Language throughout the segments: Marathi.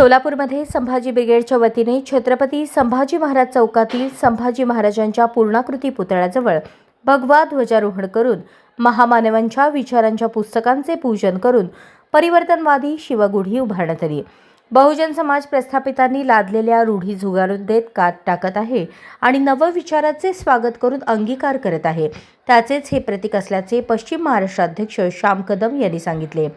सोलापूरमध्ये संभाजी ब्रिगेडच्या वतीने छत्रपती संभाजी महाराज चौकातील संभाजी महाराजांच्या पूर्णाकृती पुतळ्याजवळ भगवा ध्वजारोहण करून महामानवांच्या विचारांच्या पुस्तकांचे पूजन करून परिवर्तनवादी शिवगुढी उभारण्यात आली. बहुजन समाज प्रस्थापितांनी लादलेल्या रूढी झुगारून देत कात टाकत आहे आणि नवविचाराचे स्वागत करून अंगीकार करत आहे. त्याचेच हे प्रतीक असल्याचे पश्चिम महाराष्ट्राध्यक्ष श्याम कदम यांनी सांगितले.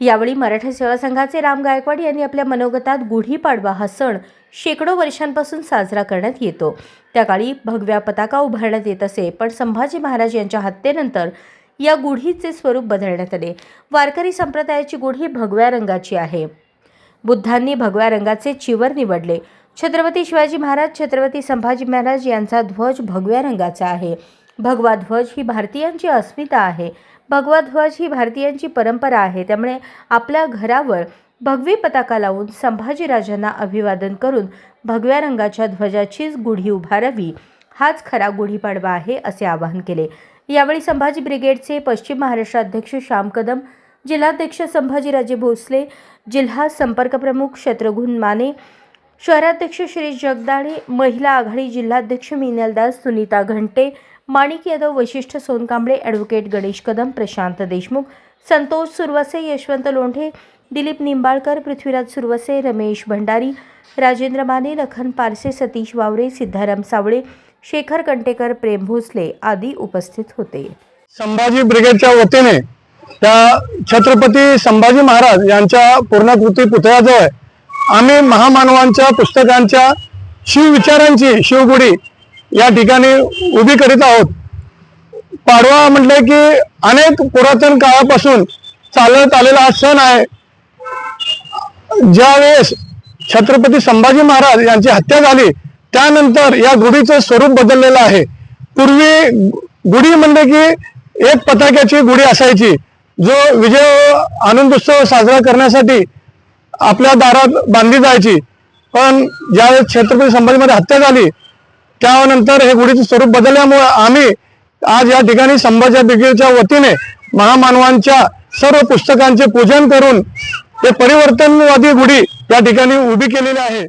यावेळी मराठा सेवा संघाचे राम गायकवाड यांनी आपल्या मनोगतात गुढीपाडवा हा सण शेकडो वर्षांपासून साजरा करण्यात येतो. त्या काळी भगव्या पताका उभारण्यात येत असे पण संभाजी महाराज यांच्या हत्येनंतर या गुढीचे स्वरूप बदलण्यात आले. वारकरी संप्रदायाची गुढी भगव्या रंगाची आहे. बुद्धांनी भगव्या रंगाचे चिवर निवडले. छत्रपती शिवाजी महाराज छत्रपती संभाजी महाराज यांचा ध्वज भगव्या रंगाचा आहे. भगवा ध्वज ही भारतीयांची अस्मिता आहे. भगवा ध्वज ही भारतीयांची परंपरा आहे. त्यामुळे आपल्या घरावर भगवी पताका लावून संभाजीराजांना अभिवादन करून भगव्या रंगाच्या ध्वजाचीच गुढी उभारावी हाच खरा गुढीपाडवा आहे असे आवाहन केले. यावेळी संभाजी ब्रिगेडचे पश्चिम महाराष्ट्र अध्यक्ष श्याम कदम जिल्हाध्यक्ष संभाजीराजे भोसले जिल्हा संपर्क प्रमुख शत्रुघ्न माने शहराध्यक्ष श्री जगदाळे महिला आघाडी जिल्हाध्यक्ष मिनलदास सुनीता घंटे माणिक यादव वशिष्ठ सोनकांबळे ॲडव्होकेट गणेश कदम प्रशांत देशमुख संतोष सुरवसे यशवंत लोंढे दिलीप निंबाळकर पृथ्वीराज सुरवसे रमेश भंडारी राजेंद्र माने लखन पारसे सतीश वावरे सिद्धाराम सावळे शेखर कंटेकर प्रेम भोसले आदी उपस्थित होते. संभाजी ब्रिगेडच्या वतीने त्या छत्रपती संभाजी महाराज यांच्या पूर्णाकृती पुतळ्याजवळ आम्ही महामानवांच्या पुस्तकांच्या शिवविचारांची शिवगुढी या ठिकाणी उभी करीत आहोत. पाडवा म्हटलं की अनेक पुरातन काळापासून चालत आलेला हा सण आहे. ज्यावेळेस छत्रपती संभाजी महाराज यांची हत्या झाली त्यानंतर या गुढीचं स्वरूप बदललेलं आहे. पूर्वी गुढी म्हणले की एक पताक्याची गुढी असायची जो विजय आनंदोत्सव साजरा करण्यासाठी आपल्या दारात बांधली जायची. पण ज्यावेळेस छत्रपती संभाजीमध्ये हत्या झाली त्यानंतर हे गुढीचं स्वरूप बदलल्यामुळे आम्ही आज या ठिकाणी संभाजी ब्रिगेडच्या वतीने महामानवांच्या सर्व पुस्तकांचे पूजन करून हे परिवर्तनवादी गुढी या ठिकाणी उभी केलेली आहे.